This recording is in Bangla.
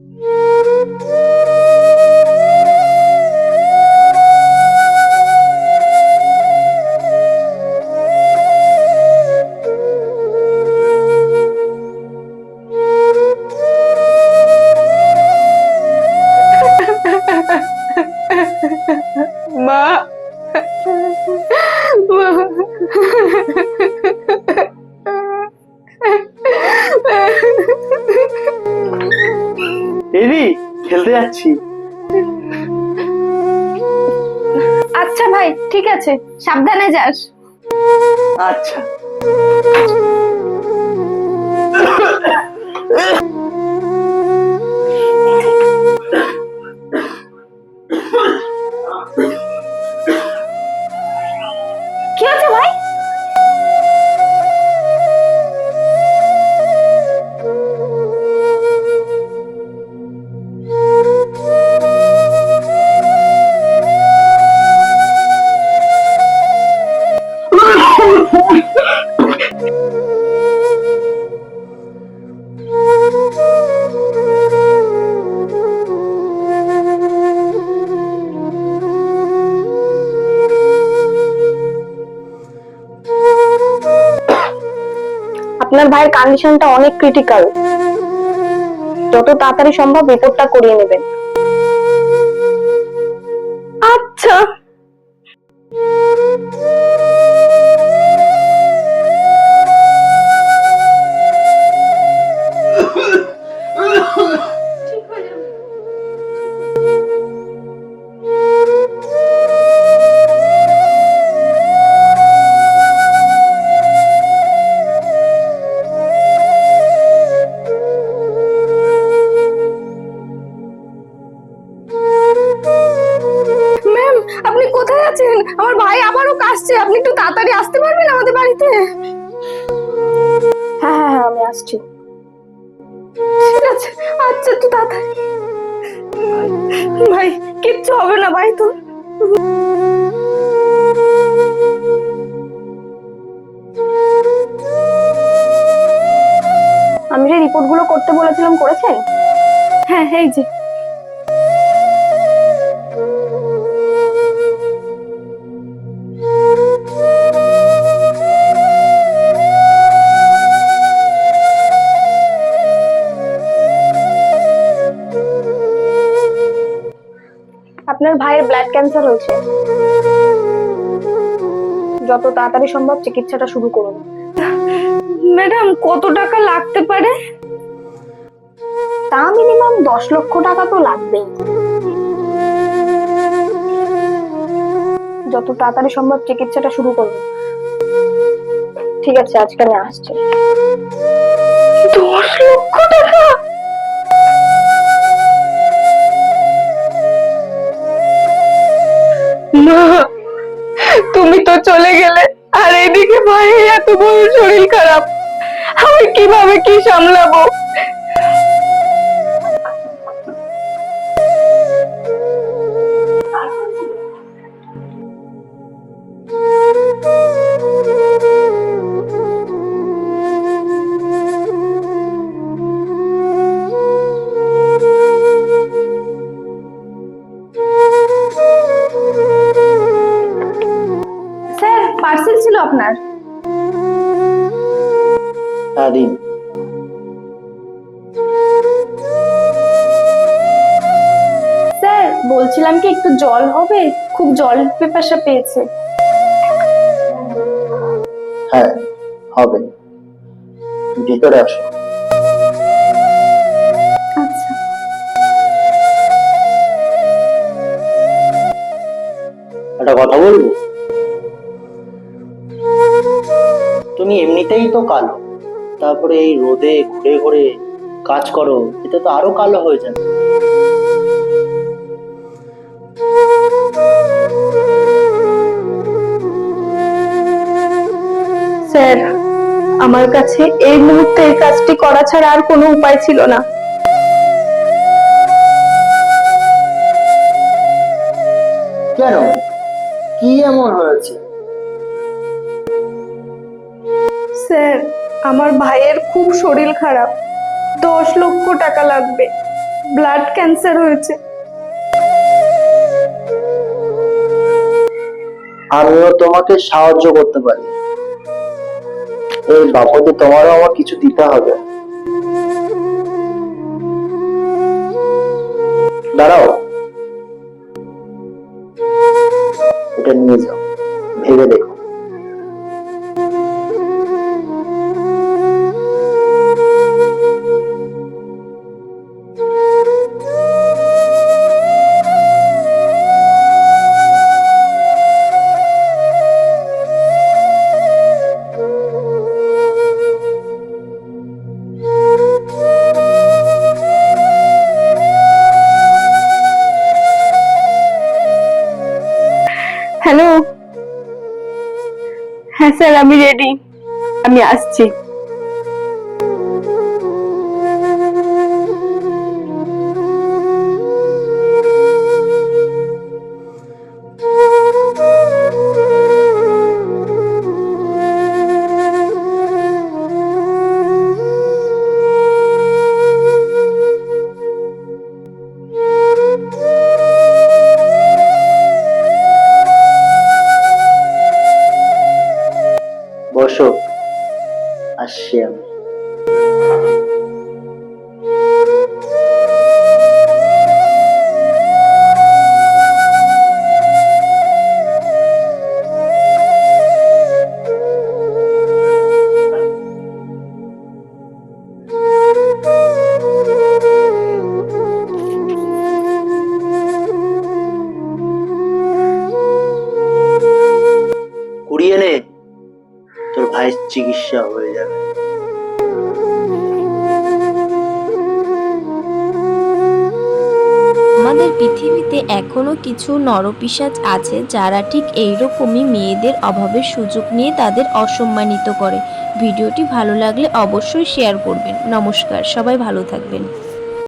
Yeah. দিদি খেলতে যাচ্ছি। আচ্ছা ভাই ঠিক আছে সাবধানে যাস। আচ্ছা। কি হচ্ছে ভাই? আপনার ভাইয়ের কন্ডিশনটা অনেক ক্রিটিক্যাল যত তাড়াতাড়ি সম্ভব রিপোর্টটা করিয়ে নেবেন। আচ্ছা। কাশছে আপনি একটু তাড়াতাড়ি আসতে পারবেন আমাদের বাড়িতে? হ্যাঁ হ্যাঁ হ্যাঁ আমি আসছি। ঠিক আছে আচ্ছা একটু তাড়াতাড়ি। ভাই, কিচ্ছু হবে না, ভাই তোর আমি যে রিপোর্টগুলো করতে বলেছিলাম, করেছেন? হ্যাঁ এই যে। আপনার ভাইয়ের ব্লাড ক্যান্সার হয়েছে। যত তাড়াতাড়ি সম্ভব চিকিৎসাটা শুরু করুন। ম্যাডাম কত টাকা লাগতে পারে? তা মিনিমাম দশ লক্ষ টাকা তো লাগবেই। যত তাড়াতাড়ি সম্ভব চিকিৎসাটা শুরু করুন। ঠিক আছে আজকে আমি আসছি। দশ লক্ষ টাকা? মা তুমি তো চলে গেলে, আর এদিকে ভাই এত বড় শরীর খারাপ, আমি কীভাবে কি সামলাবো? আপনার? হ্যাঁ স্যার বলছিলাম কি একটু জল হবে? খুব জল পেপাসা পেয়েছে। হ্যাঁ হবে। ভিতরে আসো। আচ্ছা। একটা কথা বলব? তুমি এমনিতেই তো কালো। তারপরে এই রোদে ঘুরে ঘুরে কাজ করো এটা তো আরও কালো হয়ে যাবে। স্যার আমার কাছে এই মুহূর্তে এই কাজটি করা ছাড়া আর কোনো উপায় ছিল না। কেন? কি এমন হয়েছে? স্যার, আমার ভাইয়ের খুব শরীর খারাপ। দশ লক্ষ টাকা লাগবে। ব্লাড ক্যান্সার হয়েছে। আমিও তোমাকে সাহায্য করতে পারি। এই বাবদে তোমারও আমার কিছু দিতে হবে। দাঁড়াও। এটা নিয়ে যাও। ভেবে দেখো। হ্যাঁ স্যার আমি রেডি আমি আসছি। বসো আসছি আমি চিকিৎসা হয়ে যাবে। আমাদের পৃথিবীতে এখনও কিছু নরপিসাজ আছে যারা ঠিক এইরকমই মেয়েদের অভাবের সুযোগ নিয়ে তাদের অসম্মানিত করে। ভিডিওটি ভালো লাগলে অবশ্যই শেয়ার করবেন। নমস্কার, সবাই ভালো থাকবেন।